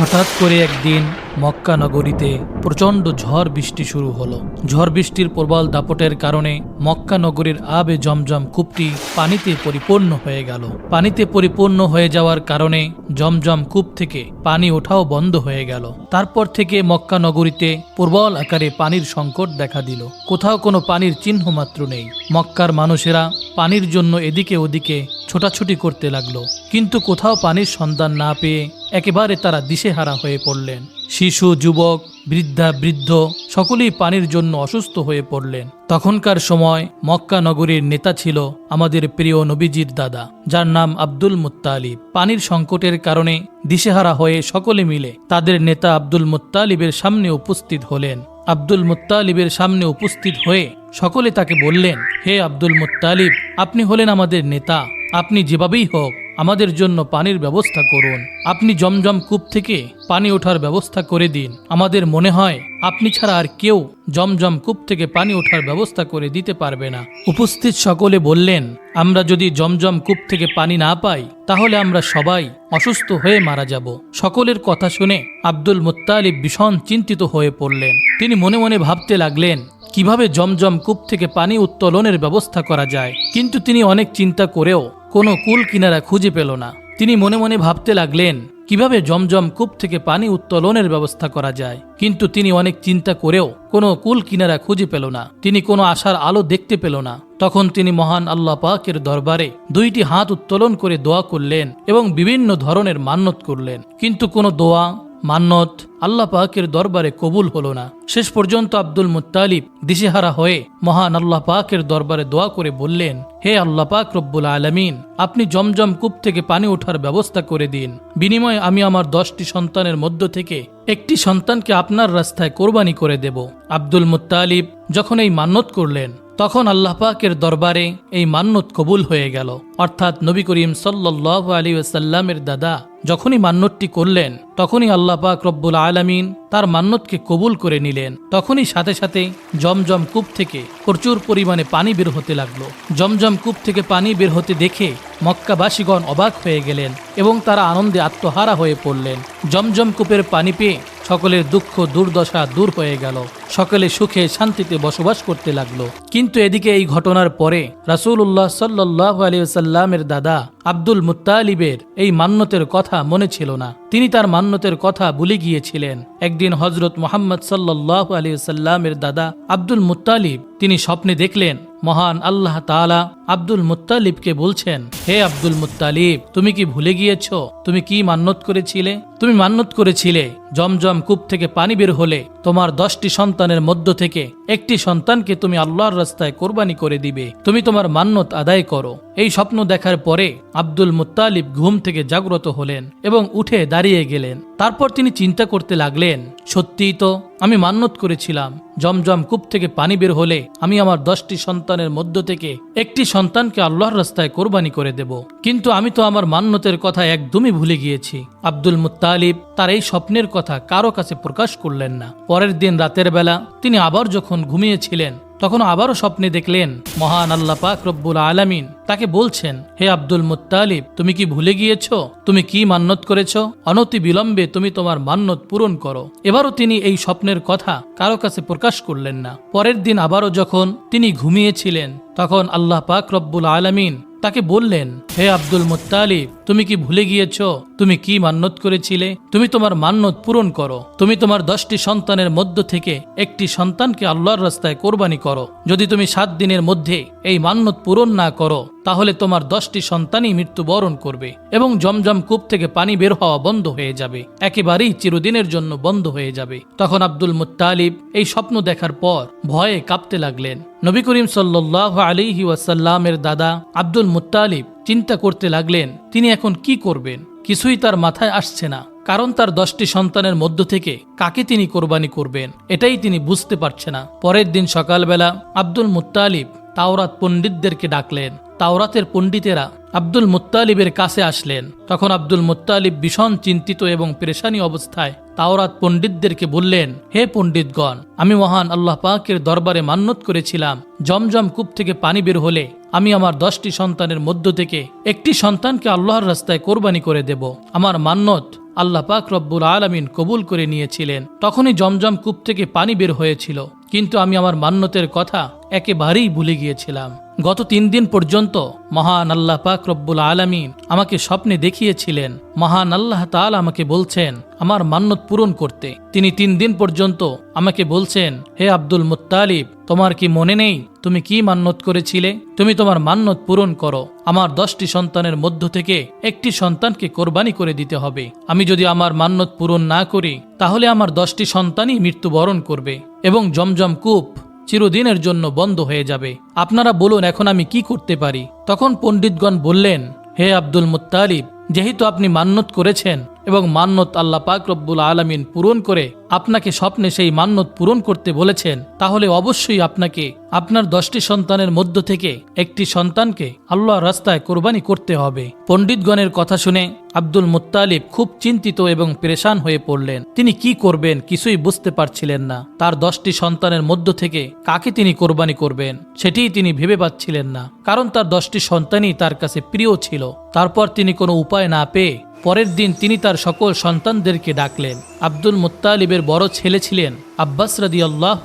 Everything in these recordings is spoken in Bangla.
হঠাৎ করে একদিন মক্কা নগরীতে প্রচণ্ড ঝড় বৃষ্টি শুরু হলো। ঝড় বৃষ্টির প্রবল দাপটের কারণে মক্কা নগরীর আবে জমজম কূপটি পানিতে পরিপূর্ণ হয়ে গেল। পানিতে পরিপূর্ণ হয়ে যাওয়ার কারণে জমজম কূপ থেকে পানি ওঠাও বন্ধ হয়ে গেল। তারপর থেকে মক্কা নগরীতে প্রবল আকারে পানির সংকট দেখা দিল। কোথাও কোনো পানির চিহ্ন মাত্র নেই। মক্কার মানুষেরা পানির জন্য এদিকে ওদিকে ছোটাছুটি করতে লাগল। কিন্তু কোথাও পানির সন্ধান না পেয়ে একেবারে তারা দিশেহারা হয়ে পড়লেন। শিশু, যুবক, বৃদ্ধা, বৃদ্ধ সকলেই পানির জন্য অসুস্থ হয়ে পড়লেন। তখনকার সময় মক্কা নগরীর নেতা ছিল আমাদের প্রিয় নবীজির দাদা, যার নাম আব্দুল মুত্তালিব। পানির সংকটের কারণে দিশেহারা হয়ে সকলে মিলে তাদের নেতা আব্দুল মুত্তালিবের সামনে উপস্থিত হলেন। আব্দুল মুত্তালিবের সামনে উপস্থিত হয়ে সকলে তাকে বললেন, হে আব্দুল মুত্তালিব, আপনি হলেন আমাদের নেতা। আপনি যেভাবেই হোক আমাদের জন্য পানির ব্যবস্থা করুন। আপনি জমজম কূপ থেকে পানি ওঠার ব্যবস্থা করে দিন। আমাদের মনে হয় আপনি ছাড়া আর কেউ জমজম কূপ থেকে পানি ওঠার ব্যবস্থা করে দিতে পারবে না। উপস্থিত সকলে বললেন, আমরা যদি জমজম কূপ থেকে পানি না পাই, তাহলে আমরা সবাই অসুস্থ হয়ে মারা যাব। সকলের কথা শুনে আব্দুল মুত্তালিব ভীষণ চিন্তিত হয়ে পড়লেন। তিনি মনে মনে ভাবতে লাগলেন, কীভাবে জমজম কূপ থেকে পানি উত্তোলনের ব্যবস্থা করা যায়? কিন্তু তিনি অনেক চিন্তা করেও কোনো কুল কিনারা খুঁজে পেল না। তিনি মনে মনে ভাবতে লাগলেন, কীভাবে জমজম কূপ থেকে পানি উত্তোলনের ব্যবস্থা করা যায়? কিন্তু তিনি অনেক চিন্তা করেও কোনো কুল কিনারা খুঁজে পেল না। তিনি কোনো আশার আলো দেখতে পেল না। তখন তিনি মহান আল্লাহ পাকের দরবারে দুইটি হাত উত্তোলন করে দোয়া করলেন এবং বিভিন্ন ধরনের মান্যত করলেন। কিন্তু কোনো দোয়া মান্নত আল্লাহ পাকের দরবারে কবুল হলো না। শেষ পর্যন্ত আব্দুল মুত্তালিব দিশেহারা হয়ে মহান আল্লাহ পাকের দরবারে দোয়া করে বললেন, হে আল্লাহ পাক রব্বুল আলমিন, আপনি জমজম কূপ থেকে পানি ওঠার ব্যবস্থা করে দিন। বিনিময়ে আমি আমার দশটি সন্তানের মধ্য থেকে একটি সন্তানকে আপনার রাস্তায় কোরবানি করে দেব। আব্দুল মুত্তালিব যখন এই মান্যত করলেন, তখন আল্লাহ পাকের দরবারে এই মান্যত কবুল হয়ে গেল। অর্থাৎ নবী করিম সাল্লাহ আলী সাল্লামের দাদা যখনই মান্যতটি করলেন, তখনই আল্লাহ পাক রব্বুল আলমিন তার মান্যতকে কবুল করে নিলেন। তখনই সাথে সাথে জমজম কূপ থেকে প্রচুর পরিমাণে পানি বের হতে লাগল। জমজম কূপ থেকে পানি বের হতে দেখে মক্কাবাসীগণ অবাক হয়ে গেলেন এবং তারা আনন্দে আত্মহারা হয়ে পড়লেন। জমজম কূপের পানি পেয়ে সকলের দুঃখ, দুর্দশা দূর হয়ে গেল। সকলে সুখে শান্তিতে বসবাস করতে লাগল। কিন্তু এদিকে এই ঘটনার পরে রাসুল্লাহ সাল্লাহ আলিয়াল্লামের দাদা আব্দুল মুতালিবের এই মান্যতের কথা মনে ছিল না। তিনি তার মান্যতের কথা ভুলে গিয়েছিলেন। একদিন হজরত মোহাম্মদ সাল্লাহ আলী সাল্লামের দাদা আব্দুল মুতালিব তিনি স্বপ্নে দেখলেন, মহান আল্লাহ তাআলা আব্দুল মুত্তালিবকে বলছেন, হে আব্দুল মুতালিব তুমি কি ভুলে গিয়েছ? তুমি কি মান্যত করেছিলে? তুমি মান্যত করেছিলে জমজম কূপ থেকে পানি বের হলে। তোমার দশটি সন্তানের মধ্য থেকে একটি সন্তানকে তুমি আল্লাহর রাস্তায় কোরবানি করে দিবে। তুমি তোমার মান্যত আদায় করো। এই স্বপ্ন দেখার পরে আব্দুল মুত্তালিব ঘুম থেকে জাগ্রত হলেন এবং উঠে দাঁড়িয়ে গেলেন। তারপর তিনি চিন্তা করতে লাগলেন সত্যিই তো আমি মান্যত করেছিলাম। জমজম কূপ থেকে পানি বের হলে আমি আমার দশটি সন্তানের মধ্য থেকে একটি সন্তানকে আল্লাহর রাস্তায় কোরবানি করে দেব। কিন্তু আমি তো আমার মান্যতের কথা একদমই ভুলে গিয়েছি। আব্দুল মুতালিব তার এই স্বপ্নের কথা কারও কাছে প্রকাশ করলেন না। পরের দিন রাতের বেলা তিনি আবার যখন ঘুমিয়েছিলেন তখন আবারও স্বপ্নে দেখলেন মহান আল্লাহ পাক রব্বুল আলামিন। তাকে বলছেন, হে আব্দুল মুতালিব তুমি কি ভুলে গিয়েছ? তুমি কি মান্যত করেছ? অনতি বিলম্বে তুমি তোমার মান্যত পূরণ করো। এবারও তিনি এই স্বপ্নের কথা কারও কাছে প্রকাশ করলেন না। পরের দিন আবারও যখন তিনি ঘুমিয়েছিলেন, তখন আল্লাহ পাক রব্বুল আলামিন তাকে বললেন, হে আব্দুল মুত্তালিব, তুমি কি ভুলে গিয়েছ? তুমি কি মান্যত করেছিলে? তুমি তোমার মান্যত পূরণ করো। তুমি তোমার দশটি সন্তানের মধ্য থেকে একটি সন্তানকে আল্লাহর রাস্তায় কোরবানি করো। যদি তুমি সাত দিনের মধ্যে এই মান্যত পূরণ না করো, তাহলে তোমার দশটি সন্তানই মৃত্যুবরণ করবে এবং জমজম কূপ থেকে পানি বের হওয়া বন্ধ হয়ে যাবে। একেবারেই চিরদিনের জন্য বন্ধ হয়ে যাবে। তখন আব্দুল মুত্তালিব এই স্বপ্ন দেখার পর ভয়ে কাঁপতে লাগলেন। নবী করিম সাল্লাহ আলিহি ওয়াসাল্লামের দাদা আব্দুল মুতালিব চিন্তা করতে লাগলেন, তিনি এখন কি করবেন? কিছুই তার মাথায় আসছে না, কারণ তার দশটি সন্তানের মধ্য থেকে কাকে তিনি কোরবানি করবেন, এটাই তিনি বুঝতে পারছে না। পরের দিন সকালবেলা আব্দুল মুতালিব তাওরাত পণ্ডিতদেরকে ডাকলেন তাওরাতের পণ্ডিতেরা আব্দুল মুত্তালিবের কাছে আসলেন। তখন আব্দুল মুত্তালিব ভীষণ চিন্তিত এবং পেরেশানি অবস্থায় তাওরাত পণ্ডিতদেরকে বললেন, হে পণ্ডিতগণ, আমি মহান আল্লাহ পাকের দরবারে মান্যত করেছিলাম। জমজম কূপ থেকে পানি বের হলে আমি আমার দশটি সন্তানের মধ্য থেকে একটি সন্তানকে আল্লাহর রাস্তায় কোরবানি করে দেব। আমার মান্যত আল্লাহ পাক রব্বুল আলমিন কবুল করে নিয়েছিলেন। তখনই জমজম কূপ থেকে পানি বের হয়েছিল। কিন্তু আমি আমার মান্যতের কথা একেবারেই ভুলে গিয়েছিলাম। গত তিন দিন পর্যন্ত মহান আল্লাহ পাক রব্বুল আলমিন আমাকে স্বপ্নে দেখিয়েছিলেন। মহান আল্লাহ তাল আমাকে বলছেন, আমার মান্যত পূরণ করতে। তিনি তিন দিন পর্যন্ত আমাকে বলছেন, হে আব্দুল মুত্তালিব, তোমার কি মনে নেই? তুমি কি মান্যত করেছিলে? তুমি তোমার মান্যত পূরণ করো। আমার দশটি সন্তানের মধ্য থেকে একটি সন্তানকে কোরবানি করে দিতে হবে। আমি যদি আমার মান্যত পূরণ না করি, তাহলে আমার দশটি সন্তানই মৃত্যুবরণ করবে এবং জমজম কূপ চিরদিনের জন্য বন্ধ হয়ে যাবে। আপনারা বলুন, এখন আমি কি করতে পারি? তখন পণ্ডিতগণ বললেন, হে আব্দুল মুতালিব যেহেতু আপনি মান্যত করেছেন এবং মান্যত আল্লাহ পাক রব্বুল আলমিন পূরণ করে আপনাকে স্বপ্নে সেই মান্যত পূরণ করতে বলেছেন, তাহলে অবশ্যই আপনাকে আপনার দশটি সন্তানের মধ্য থেকে একটি সন্তানকে আল্লাহর রাস্তায় কোরবানি করতে হবে। পণ্ডিতগণের কথা শুনে আব্দুল মুত্তালিব খুব চিন্তিত এবং পেরেশান হয়ে পড়লেন। তিনি কি করবেন কিছুই বুঝতে পারছিলেন না। তার দশটি সন্তানের মধ্য থেকে কাকে তিনি কোরবানি করবেন, সেটিই তিনি ভেবে পাচ্ছিলেন না। কারণ তার দশটি সন্তানই তার কাছে প্রিয় ছিল। তারপর তিনি কোনো উপায় না পেয়ে পরের দিন তিনি তার সকল সন্তানদেরকে ডাকলেন। আব্দুল মুত্তালিবের বড় ছেলে ছিলেন আব্বাস রাদি আল্লাহ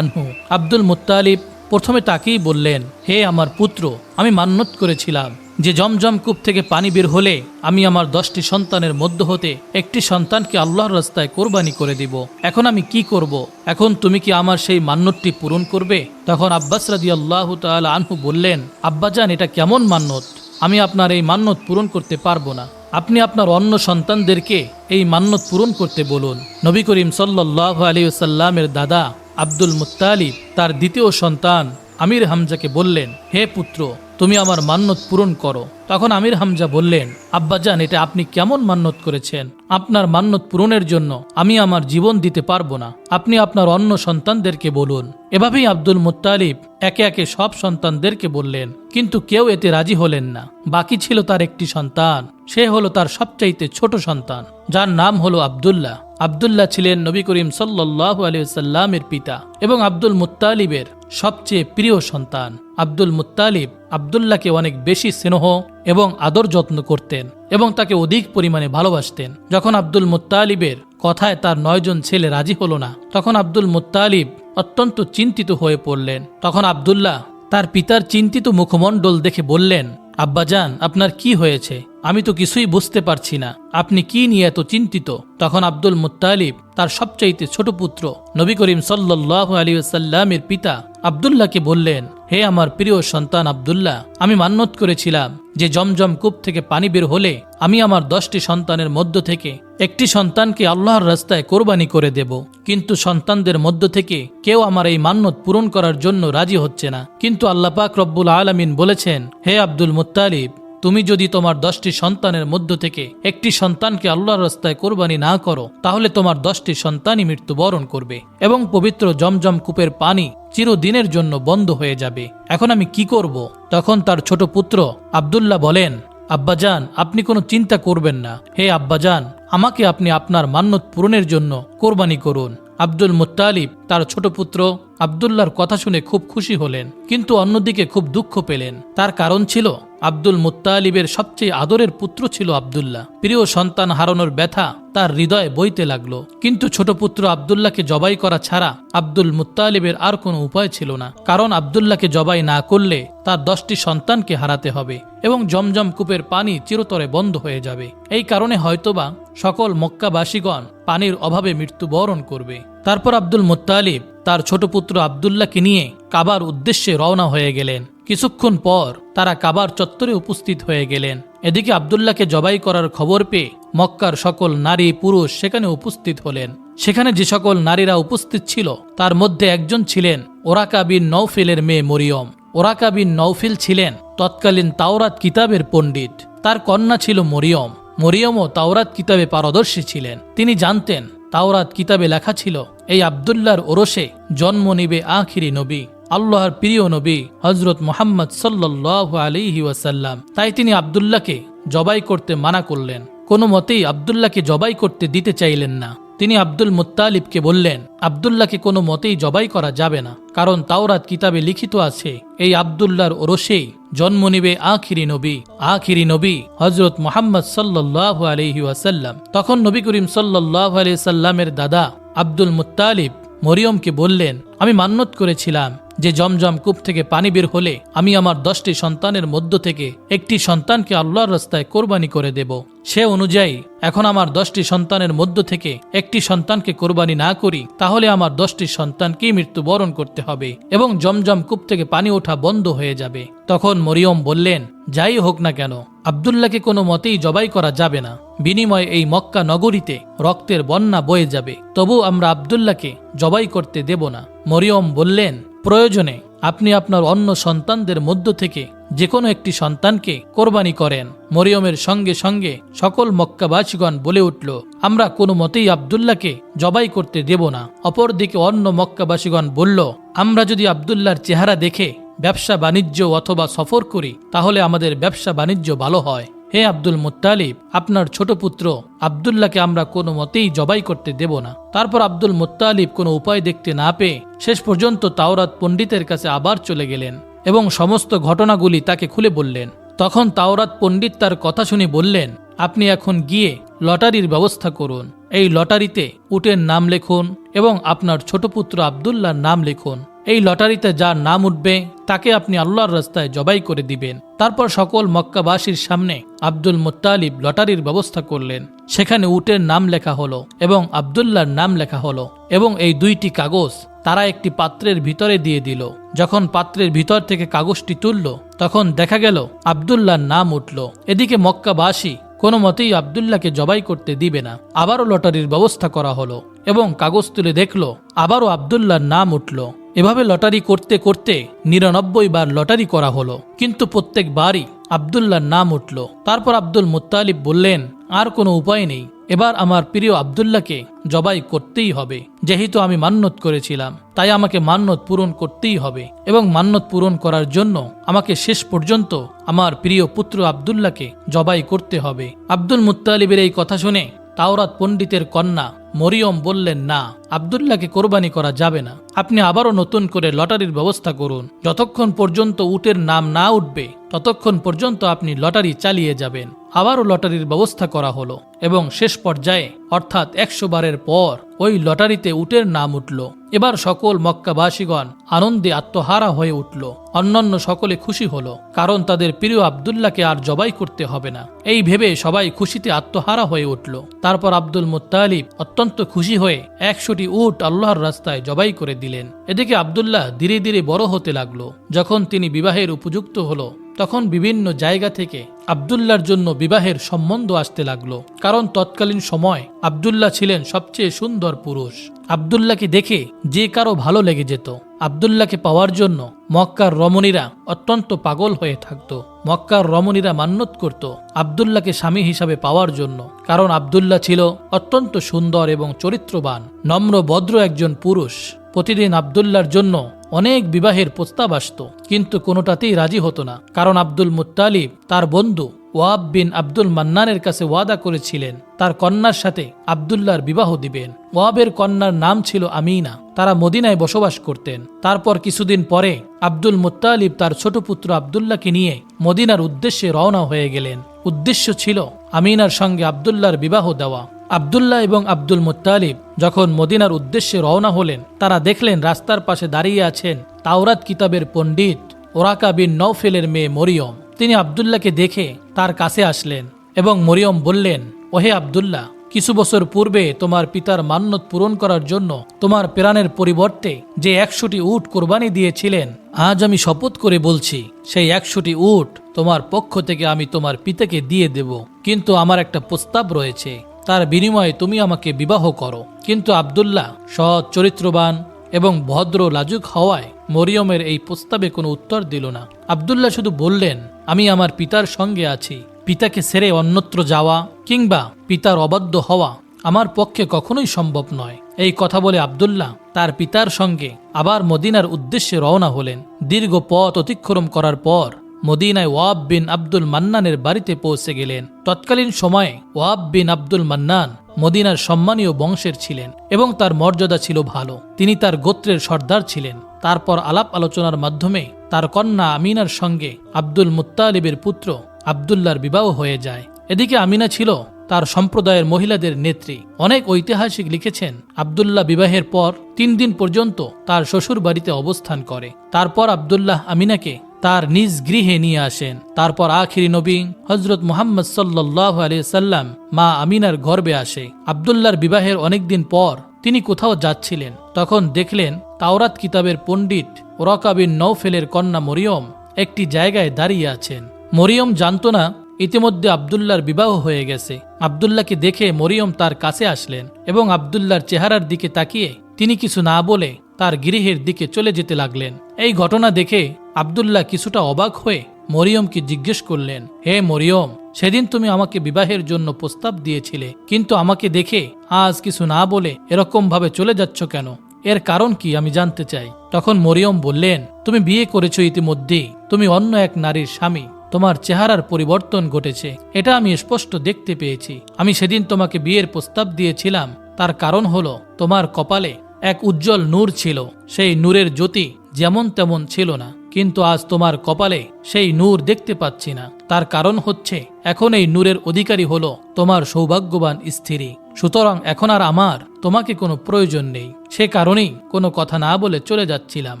আনহু। আব্দুল মুত্তালিব প্রথমে তাকেই বললেন, হে আমার পুত্র, আমি মান্যত করেছিলাম যে জমজম কূপ থেকে পানি বের হলে আমি আমার দশটি সন্তানের মধ্য হতে একটি সন্তানকে আল্লাহর রাস্তায় কোরবানি করে দিব। এখন আমি কি করব। এখন তুমি কি আমার সেই মান্যতটি পূরণ করবে? তখন আব্বাস রাদি আল্লাহ তালা আনহু বললেন, আব্বাজান, এটা কেমন মান্যত? আমি আপনার এই মান্যত পূরণ করতে পারব না। আপনি আপনার অন্য সন্তানদেরকে এই মান্যত পূরণ করতে বলুন। নবী করিম সাল্লাহ আলিউসাল্লামের দাদা আব্দুল মুতালিব তার দ্বিতীয় সন্তান আমির হামজাকে বললেন, হে পুত্র তুমি আমার মান্যত পূরণ করো। তখন আমির হামজা বললেন আব্বাজান এটা আপনি কেমন মান্যত করেছেন? আপনার মান্যত পূরণের জন্য আমি আমার জীবন দিতে পারব না। আপনি আপনার অন্য সন্তানদেরকে বলুন। এভাবেই আব্দুল মুত্তালিব একে একে সব সন্তানদেরকে বললেন, কিন্তু কেউ এতে রাজি হলেন না। বাকি ছিল তার একটি সন্তান, সে হলো তার সবচাইতে ছোট সন্তান, যার নাম হলো আবদুল্লাহ। আবদুল্লাহ ছিলেন নবী করিম সাল্লাহ আলিয়াল্লামের পিতা এবং আব্দুল মুত্তালিবের সবচেয়ে প্রিয় সন্তান। আব্দুল মুত্তালিব আবদুল্লাহকে অনেক বেশি স্নেহ এবং আদর যত্ন করতেন এবং তাকে অধিক পরিমাণে ভালোবাসতেন। যখন আব্দুল মুত্তালিবের কথায় তার নয়জন ছেলে রাজি হলো না, তখন আব্দুল মুত্তালিব অত্যন্ত চিন্তিত হয়ে পড়লেন। তখন আবদুল্লাহ তার পিতার চিন্তিত মুখমণ্ডল দেখে বললেন আব্বাজান আপনার কি হয়েছে? আমি তো কিছুই বুঝতে পারছি না। আপনি কি নিয়ে এত চিন্তিত? তখন আব্দুল মুত্তালিব তার সবচাইতে ছোট পুত্র নবী করিম সাল্লাহ আলী সাল্লামের পিতা আবদুল্লাহকে বললেন হে আমার প্রিয় সন্তান আবদুল্লাহ, আমি মান্যত করেছিলাম যে জমজম কূপ থেকে পানি বের হলে আমি আমার দশটি সন্তানের মধ্য থেকে একটি সন্তানকে আল্লাহর রাস্তায় কোরবানি করে দেব। কিন্তু সন্তানদের মধ্য থেকে কেউ আমার এই মান্যত পূরণ করার জন্য রাজি হচ্ছে না। কিন্তু আল্লাপাক রব্বুল আলমিন বলেছেন, হে আব্দুল মুত্তালিব তুমি যদি তোমার দশটি সন্তানের মধ্য থেকে একটি সন্তানকে আল্লাহর রাস্তায় কোরবানি না করো, তাহলে তোমার দশটি সন্তানই মৃত্যুবরণ করবে এবং পবিত্র জমজম কূপের পানি চিরদিনের জন্য বন্ধ হয়ে যাবে। এখন আমি কি করব? তখন তার ছোট পুত্র আবদুল্লাহ বলেন আব্বাজান আপনি কোনো চিন্তা করবেন না। হে আব্বাজান আমাকে আপনি আপনার মান্যত পূরণের জন্য কোরবানি করুন। আব্দুল মুত্তালিব তার ছোট পুত্র আবদুল্লার কথা শুনে খুব খুশি হলেন, কিন্তু অন্যদিকে খুব দুঃখ পেলেন। তার কারণ ছিল আব্দুল মুত্তালিবের সবচেয়ে আদরের পুত্র ছিল আবদুল্লাহ। প্রিয় সন্তান হারানোর ব্যথা তার হৃদয়ে বইতে লাগল। কিন্তু ছোট পুত্র আবদুল্লাহকে জবাই করা ছাড়া আব্দুল মুত্তালিবের আর কোনো উপায় ছিল না। কারণ আবদুল্লাহকে জবাই না করলে তার দশটি সন্তানকে হারাতে হবে এবং জমজম কূপের পানি চিরতরে বন্ধ হয়ে যাবে। এই কারণে হয়তোবা সকল মক্কাবাসীগণ পানির অভাবে মৃত্যুবরণ করবে। তারপর আব্দুল মুত্তালিব তার ছোট পুত্র আবদুল্লাহকে নিয়ে কাবার উদ্দেশ্যে রওনা হয়ে গেলেন। কিছুক্ষণ পর তারা কাবার চত্বরে উপস্থিত হয়ে গেলেন। এদিকে আবদুল্লাহকে জবাই করার খবর পেয়ে মক্কার সকল নারী, পুরুষ সেখানে উপস্থিত হলেন। সেখানে যে সকল নারীরা উপস্থিত ছিল, তার মধ্যে একজন ছিলেন ওরাকা বিন নৌফিলের মেয়ে মরিয়ম। ওরাকা বিন নৌফিল ছিলেন তৎকালীন তাওরাত কিতাবের পণ্ডিত। তার কন্যা ছিল মরিয়ম। মরিয়মও তাওরাত কিতাবে পারদর্শী ছিলেন। তিনি জানতেন, তাওরাত কিতাবে লেখা ছিল, এই আবদুল্লাহর ওরসে জন্ম নিবে আখিরি নবী। আল্লাহর প্রিয় নবী হজরত মোহাম্মদ সাল্লাহ আলিহি ওয়াসাল্লাম। তাই তিনি আবদুল্লাহকে জবাই করতে মানা করলেন। কোনো মতেই আবদুল্লাহকে জবাই করতে দিতে চাইলেন না। তিনি আব্দুল মুত্তালিবকে বললেন, আবদুল্লাহকে কোনো মতেই জবাই করা যাবে না। কারণ তাওরাত কিতাবে লিখিত আছে, এই আবদুল্লাহর ওরসেই জন্ম নিবে আখিরি নবী আখিরি নবী হজরত মোহাম্মদ সাল্লাহ আলহি ওয়াসাল্লাম। তখন নবী করিম সাল্লাহ আলি সাল্লামের দাদা আব্দুল মুত্তালিব মরিয়মকে বললেন, আমি মান্যত করেছিলাম যে জমজম কূপ থেকে পানি বের হলে আমি আমার দশটি সন্তানের মধ্য থেকে একটি সন্তানকে আল্লাহর রাস্তায় কোরবানি করে দেব। সে অনুযায়ী, এখন আমার দশটি সন্তানের মধ্য থেকে একটি সন্তানকে কোরবানি না করি, তাহলে আমার দশটি সন্তানকেই মৃত্যুবরণ করতে হবে এবং জমজম কূপ থেকে পানি ওঠা বন্ধ হয়ে যাবে। তখন মরিয়ম বললেন, যাই হোক না কেন, আবদুল্লাহকে কোনো মতেই জবাই করা যাবে না। বিনিময়ে এই মক্কা নগরীতে রক্তের বন্যা বয়ে যাবে, তবু আমরা আবদুল্লাহকে জবাই করতে দেব না। মরিয়ম বললেন প্রয়োজনে আপনি আপনার অন্য সন্তানদের মধ্য থেকে যে কোনো একটি সন্তানকে কোরবানি করেন। মরিয়মের সঙ্গে সঙ্গে সকল মক্কাবাসীগণ বলে উঠল, আমরা কোনো মতেই আবদুল্লাহকে জবাই করতে দেব না। অপরদিকে অন্য মক্কাবাসীগণ বলল, আমরা যদি আবদুল্লাহর চেহারা দেখে ব্যবসা বাণিজ্য অথবা সফর করি, তাহলে আমাদের ব্যবসা বাণিজ্য ভালো হয়। হে আব্দুল মুত্তালিব, আপনার ছোট পুত্র আবদুল্লাহকে আমরা কোনো মতেই জবাই করতে দেব না। তারপর আব্দুল মুত্তালিব কোনো উপায় দেখতে না পেয়ে শেষ পর্যন্ত তাওরাত পণ্ডিতের কাছে আবার চলে গেলেন এবং সমস্ত ঘটনাগুলি তাকে খুলে বললেন। তখন তাওরাত পণ্ডিত তার কথা শুনে বললেন, আপনি এখন গিয়ে লটারির ব্যবস্থা করুন। এই লটারিতে উটের নাম লিখুন এবং আপনার ছোট পুত্র আবদুল্লাহর নাম লিখুন। এই লটারিতে যার নাম উঠবে, তাকে আপনি আল্লাহর রাস্তায় জবাই করে দিবেন। তারপর সকল মক্কাবাসীর সামনে আব্দুল মুত্তালিব লটারির ব্যবস্থা করলেন। সেখানে উটের নাম লেখা হলো এবং আবদুল্লাহর নাম লেখা হলো এবং এই দুইটি কাগজ তারা একটি পাত্রের ভিতরে দিয়ে দিল। যখন পাত্রের ভিতর থেকে কাগজটি তুলল, তখন দেখা গেল আবদুল্লাহর নাম উঠল। এদিকে মক্কাবাসী কোনো মতেই আবদুল্লাহকে জবাই করতে দিবে না। আবারও লটারির ব্যবস্থা করা হলো এবং কাগজ তুলে দেখল, আবারও আবদুল্লাহর নাম উঠল। এভাবে লটারি করতে করতে নিরানব্বই বার লটারি করা হলো। কিন্তু প্রত্যেকবারই আবদুল্লাহর নাম উঠল। তারপর আব্দুল মুত্তালিব বললেন, আর কোনো উপায় নেই। এবার আমার প্রিয় আবদুল্লাহকে জবাই করতেই হবে। যেহেতু আমি মান্যত করেছিলাম, তাই আমাকে মান্যত পূরণ করতেই হবে এবং মান্যত পূরণ করার জন্য আমাকে শেষ পর্যন্ত আমার প্রিয় পুত্র আবদুল্লাহকে জবাই করতে হবে। আব্দুল মুত্তালিবের এই কথা শুনে তাওরাত পণ্ডিতের কন্যা মরিয়ম বললেন, না, আবদুল্লাহকে কোরবানি করা যাবে না। আপনি আবারও নতুন করে লটারির ব্যবস্থা করুন। যতক্ষণ পর্যন্ত উটের নাম না উঠবে, ততক্ষণ পর্যন্ত আপনি লটারি চালিয়ে যাবেন। আবারও লটারির ব্যবস্থা করা হলো এবং শেষ পর্যায়ে, অর্থাৎ একশো বারের পর ওই লটারিতে উটের নাম উঠল। এবার সকল মক্কাবাসীগণ আনন্দে আত্মহারা হয়ে উঠল। অন্যান্য সকলে খুশি হলো, কারণ তাদের প্রিয় আবদুল্লাহকে আর জবাই করতে হবে না। এই ভেবে সবাই খুশিতে আত্মহারা হয়ে উঠল। তারপর আব্দুল মুত্তালিব অত্যন্ত খুশি হয়ে একশোটি উট আল্লাহর রাস্তায় জবাই করে দিলেন। এদিকে আবদুল্লাহ ধীরে ধীরে বড় হতে লাগল। যখন তিনি বিবাহের উপযুক্ত হলো তখন বিভিন্ন জায়গা থেকে আবদুল্লার জন্য বিবাহের সম্বন্ধ আসতে লাগল। কারণ তৎকালীন সময় আবদুল্লাহ ছিলেন সবচেয়ে সুন্দর পুরুষ। আবদুল্লাহকে দেখে যে কারও ভালো লেগে যেত। আবদুল্লাহকে পাওয়ার জন্য মক্কার রমণীরা অত্যন্ত পাগল হয়ে থাকত। মক্কার রমণীরা মান্যত করত আবদুল্লাহকে স্বামী হিসাবে পাওয়ার জন্য। কারণ আবদুল্লাহ ছিল অত্যন্ত সুন্দর এবং চরিত্রবান, নম্র, ভদ্র একজন পুরুষ। প্রতিদিন আবদুল্লার জন্য অনেক বিবাহের প্রস্তাব আসত, কিন্তু কোনোটাতেই রাজি হতো না। কারণ আব্দুল মুত্তালিব তার বন্ধু ওয়াব বিন আব্দুল মান্নানের কাছে ওয়াদা করেছিলেন, তার কন্যার সাথে আবদুল্লার বিবাহ দিবেন। ওয়াবের কন্যার নাম ছিল আমিনা, তারা মদিনায় বসবাস করতেন। তারপর কিছুদিন পরে আব্দুল মুত্তালিব তার ছোট পুত্র আবদুল্লাহকে নিয়ে মদিনার উদ্দেশ্যে রওনা হয়ে গেলেন। উদ্দেশ্য ছিল আমিনার সঙ্গে আবদুল্লার বিবাহ দেওয়া। আবদুল্লাহ এবং আব্দুল মুত্তালিব যখন মদিনার উদ্দেশ্যে রওনা হলেন, তারা দেখলেন রাস্তার পাশে দাঁড়িয়ে আছেন তাওরাত কিতাবের পণ্ডিত ওরাকা বিন নৌফেলের মেয়ে মরিয়ম। তিনি আবদুল্লাহকে দেখে তার কাছে আসলেন এবং মরিয়ম বললেন, ওহে আবদুল্লাহ, কিছু বছর পূর্বে তোমার পিতার মান্যত পূরণ করার জন্য তোমার প্রাণের পরিবর্তে যে একশোটি উট কোরবানি দিয়েছিলেন, আজ আমি শপথ করে বলছি, সেই একশোটি উট তোমার পক্ষ থেকে আমি তোমার পিতাকে দিয়ে দেব। কিন্তু আমার একটা প্রস্তাব রয়েছে তার বিনিময়ে তুমি আমাকে বিবাহ করো। কিন্তু আবদুল্লাহ সৎ, চরিত্রবান এবং ভদ্র, লাজুক হওয়ায় মরিয়মের এই প্রস্তাবে কোনো উত্তর দিল না। আবদুল্লাহ শুধু বললেন, আমি আমার পিতার সঙ্গে আছি। পিতাকে সেরে অন্যত্র যাওয়া কিংবা পিতার অবাধ্য হওয়া আমার পক্ষে কখনোই সম্ভব নয়। এই কথা বলে আবদুল্লাহ তার পিতার সঙ্গে আবার মদিনার উদ্দেশ্যে রওনা হলেন। দীর্ঘ পথ অতিক্রম করার পর মদিনায় ওয়াব বিন আব্দুল মান্নানের বাড়িতে পৌঁছে গেলেন। তৎকালীন সময়ে ওয়াব বিন আব্দুল মান্নান মদিনার সম্মানীয় বংশের ছিলেন এবং তার মর্যাদা ছিল ভালো। তিনি তার গোত্রের সর্দার ছিলেন। তারপর আলাপ আলোচনার মাধ্যমে তার কন্যা আমিনার সঙ্গে আব্দুল মুত্তালিবের পুত্র আবদুল্লার বিবাহ হয়ে যায়। এদিকে আমিনা ছিল তার সম্প্রদায়ের মহিলাদের নেত্রী। অনেক ঐতিহাসিক লিখেছেন, আবদুল্লাহ বিবাহের পর তিন দিন পর্যন্ত তার শ্বশুর বাড়িতে অবস্থান করে। তারপর আবদুল্লাহ আমিনাকে তার নিজ গৃহে নিয়ে আসেন। তারপর আখিরি নবী হজরত মুহাম্মদ সাল্লাহ সাল্লাম মা আমিনার গর্বে আসে। আবদুল্লাহর বিবাহের অনেকদিন পর তিনি কোথাও যাচ্ছিলেন। তখন দেখলেন তাওরাত কিতাবের পণ্ডিত ওরকাবিন নৌফেলের কন্যা মরিয়ম একটি জায়গায় দাঁড়িয়ে আছেন। মরিয়ম জানত না ইতিমধ্যে আবদুল্লার বিবাহ হয়ে গেছে। আবদুল্লাহকে দেখে মরিয়ম তার কাছে আসলেন এবং আবদুল্লার চেহারার দিকে তাকিয়ে তিনি কিছু না বলে তার গৃহের দিকে চলে যেতে লাগলেন। এই ঘটনা দেখে আবদুল্লাহ কিছুটা অবাক হয়ে মরিয়মকে জিজ্ঞেস করলেন, হে মরিয়ম, সেদিন তুমি আমাকে বিবাহের জন্য প্রস্তাব দিয়েছিলে, কিন্তু আমাকে দেখে আজ কিছু না বলে এরকম ভাবে চলে যাচ্ছ কেন? এর কারণ কি আমি জানতে চাই। তখন মরিয়ম বললেন, তুমি বিয়ে করেছ ইতিমধ্যেই। তুমি অন্য এক নারীর স্বামী। তোমার চেহারার পরিবর্তন ঘটেছে। এটা আমি স্পষ্ট দেখতে পেয়েছি। আমি সেদিন তোমাকে বিয়ের প্রস্তাব দিয়েছিলাম। তার কারণ হলো, তোমার কপালে এক উজ্জ্বল নূর ছিল। সেই নূরের জ্যোতি যেমন তেমন ছিল না। কিন্তু আজ তোমার কপালে সেই নূর দেখতে পাচ্ছি না। তার কারণ হচ্ছে, এখন এই নূরের অধিকারী হলো তোমার সৌভাগ্যবান স্ত্রী। সুতরাং এখন আর আমার, তোমাকে কোনো প্রয়োজন নেই। সে কারণেই কোনো কথা না বলে চলে যাচ্ছিলাম।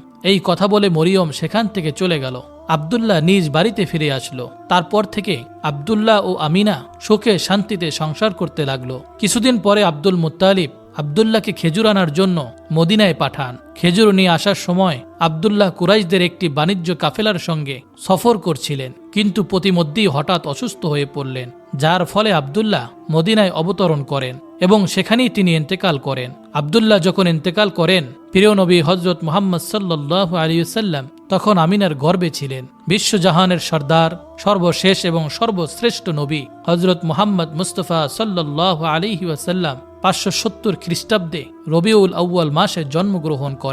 এই কথা বলে মরিয়ম সেখান থেকে চলে গেল। আবদুল্লাহ নিজ বাড়িতে ফিরে আসলো। তারপর থেকে আবদুল্লাহ ও আমিনা সুখে শান্তিতে সংসার করতে লাগল। কিছুদিন পরে আব্দুল মুতালিব আবদুল্লাহকে খেজুর আনার জন্য মদিনায় পাঠান। খেজুর নিয়ে আসার সময় আবদুল্লাহ কুরাইশদের একটি বাণিজ্য কাফেলার সঙ্গে সফর করছিলেন, কিন্তু প্রতিমধ্যেই হঠাৎ অসুস্থ হয়ে পড়লেন, যার ফলে আবদুল্লাহ মদিনায় অবতরণ করেন এবং সেখানেই তিনি ইন্তেকাল করেন। আবদুল্লাহ যখন ইন্তেকাল করেন, প্রিয় নবী হজরত মোহাম্মদ সাল্লাহ আলিয়াল্লাম তখন আমিনার গর্বে ছিলেন। বিশ্বজাহানের সর্দার, সর্বশেষ এবং সর্বশ্রেষ্ঠ নবী হজরত মোহাম্মদ মুস্তফা সাল্লাহ আলিহি ওয়াসাল্লাম পাঁচশো সত্তর খ্রিস্টাব্দে রবিউল আউ্য়াল মাসে জন্মগ্রহণ করেন।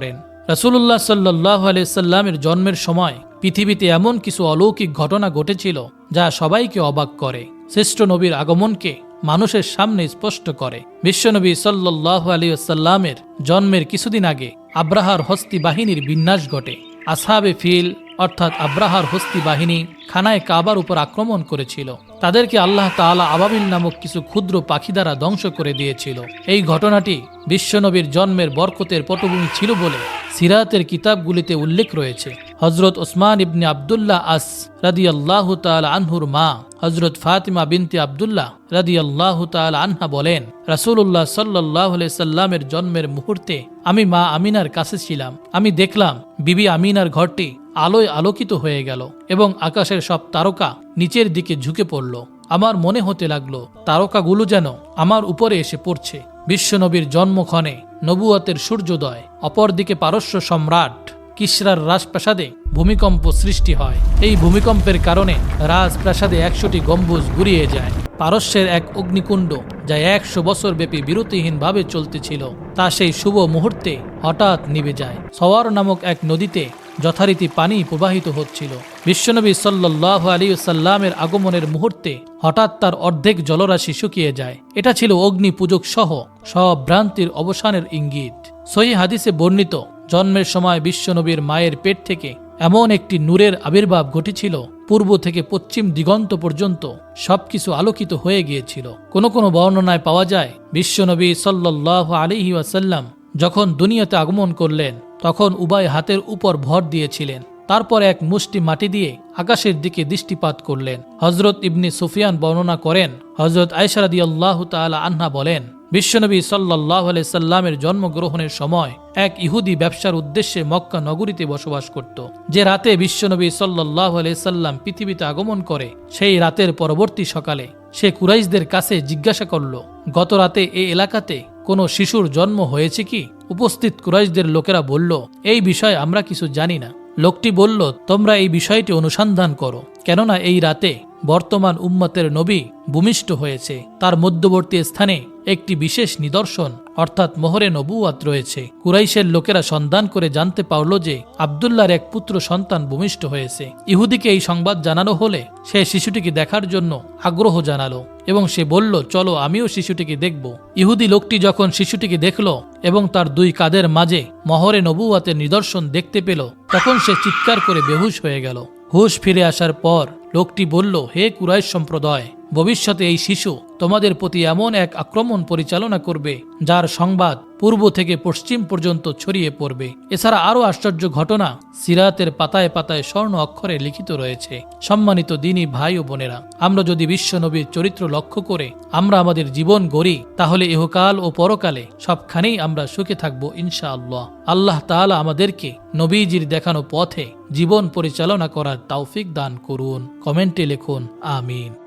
রাসুল্লাহ সাল্লাহ আলাইসাল্লামের জন্মের সময় পৃথিবীতে এমন কিছু অলৌকিক ঘটনা ঘটেছিল যা সবাইকে অবাক করে। শ্রেষ্ঠ নবীর আগমনকে মানুষের সামনে স্পষ্ট করে। বিশ্বনবী সাল্লাহ আলিয়াল্লামের জন্মের কিছুদিন আগে আব্রাহার হস্তি বাহিনীর বিন্যাস ঘটে। আসহাবে ফিল অর্থাৎ আব্রাহার হস্তি বাহিনী খানায় কাবার উপর আক্রমণ করেছিল। তাদেরকে আল্লাহ তাআলা আবাবিল নামক কিছু ক্ষুদ্র পাখি দ্বারা ধ্বংস করে দিয়েছিল। এই ঘটনাটি বিশ্বনবীর জন্মের বরকতের পটভূমি ছিল বলে সিরাতের কিতাবগুলিতে উল্লেখ রয়েছে। হজরত ওসমান ইবনে আবদুল্লাহ আস রাদি আল্লাহ আনহুর মা হজরত ফাতিমা বিনতে আবদুল্লাহ রাদি আল্লাহ আনহা বলেন রাসুল্লাহ সাল্লাহ সাল্লামের জন্মের মুহূর্তে আমি মা আমিনার কাছে ছিলাম। আমি দেখলাম বিবি আমিনার ঘরটি আলোয় আলোকিত হয়ে গেল এবং আকাশের সব তারকা নিচের দিকে ঝুঁকে পড়ল। আমার মনে হতে লাগল, তারকাগুলো যেন আমার উপরে এসে পড়ছে। বিশ্বনবীর জন্মক্ষণে নবুয়াতের সূর্যোদয়, অপরদিকে পারস্য সম্রাট। কিসরার রাজপ্রাসাদে ভূমিকম্প সৃষ্টি হয়। এই ভূমিকম্পের কারণে রাজপ্রাসাদে একশোটি গম্বুজ গুড়িয়ে যায়। পারস্যের এক অগ্নিকুণ্ড, যা একশো বছর ব্যাপী বিরতিহীনভাবে চলতেছিল, তা সেই শুভ মুহূর্তে হঠাৎ নিভে যায়। সওয়ার নামক এক নদীতে যথারীতি পানি প্রবাহিত হচ্ছিল। বিশ্বনবী সাল্লাহ আলী সাল্লামের আগমনের মুহূর্তে হঠাৎ তার অর্ধেক জলরাশি শুকিয়ে যায়। এটা ছিল অগ্নি পূজক সহ সব ভ্রান্তির অবসানের ইঙ্গিত। সহি হাদিসে বর্ণিত জন্মের সময় বিশ্বনবীর মায়ের পেট থেকে এমন একটি নূরের আবির্ভাব ঘটেছিল, পূর্ব থেকে পশ্চিম দিগন্ত পর্যন্ত সবকিছু আলোকিত হয়ে গিয়েছিল। কোনো কোনো বর্ণনায় পাওয়া যায়, বিশ্বনবী সাল্লাহ আলিহি ওয়াসাল্লাম যখন দুনিয়াতে আগমন করলেন, তখন উভয় হাতের উপর ভর দিয়েছিলেন। তারপর এক মুষ্টি মাটি দিয়ে আকাশের দিকে দৃষ্টিপাত করলেন। হজরত ইবনি সুফিয়ান বর্ণনা করেন হজরত আয়সারাদি আল্লাহ তালা আন্না বলেন বিশ্বনবী সাল্লাহ সাল্লামের জন্মগ্রহণের সময় এক ইহুদি ব্যবসার উদ্দেশ্যে মক্কা নগরীতে বসবাস করত। যে রাতে বিশ্বনবী সাল্লাহ সাল্লাম পৃথিবীতে আগমন করে, সেই রাতের পরবর্তী সকালে সে কুরাইশদের কাছে জিজ্ঞাসা করল, গত রাতে এ এলাকাতে কোনো শিশুর জন্ম হয়েছে কি? উপস্থিত কুরাইশদের লোকেরা বলল, এই বিষয়ে আমরা কিছু জানি না। লোকটি বলল, তোমরা এই বিষয়টি অনুসন্ধান করো। কেননা এই রাতে বর্তমান উম্মতের নবী ভূমিষ্ঠ হয়েছে। তার মধ্যবর্তী স্থানে একটি বিশেষ নিদর্শন, অর্থাৎ মোহরে নবুয়াত রয়েছে। কুরাইশের লোকেরা সন্ধান করে জানতে পারল যে আবদুল্লাহর এক পুত্র সন্তান ভূমিষ্ঠ হয়েছে। ইহুদিকে এই সংবাদ জানানো হলে সে শিশুটিকে দেখার জন্য আগ্রহ জানালো এবং সে বলল, চলো আমিও শিশুটিকে দেখব। ইহুদি লোকটি যখন শিশুটিকে দেখল এবং তার দুই কাদের মাঝে মহরে নবুয়াতের নিদর্শন দেখতে পেল, তখন সে চিৎকার করে বেহুশ হয়ে গেল। হুশ ফিরে আসার পর লোকটি বলল হে কুরাইশ সম্প্রদায় ভবিষ্যতে এই শিশু তোমাদের প্রতি এমন এক আক্রমণ পরিচালনা করবে, যার সংবাদ পূর্ব থেকে পশ্চিম পর্যন্ত ছড়িয়ে পড়বে। এছাড়া আরও আশ্চর্য ঘটনা সিরাতের পাতায় পাতায় স্বর্ণ অক্ষরে লিখিত রয়েছে। সম্মানিত দিনী ভাই ও বোনেরা, আমরা যদি বিশ্ব নবীর চরিত্র লক্ষ্য করে আমরা আমাদের জীবন গড়ি, তাহলে ইহকাল ও পরকালে সবখানেই আমরা সুখে থাকব ইনশাআল্লাহ। আল্লাহ তাআলা আমাদেরকে নবীজির দেখানো পথে জীবন পরিচালনা করার তৌফিক দান করুন। কমেন্টে লিখুন, আমিন।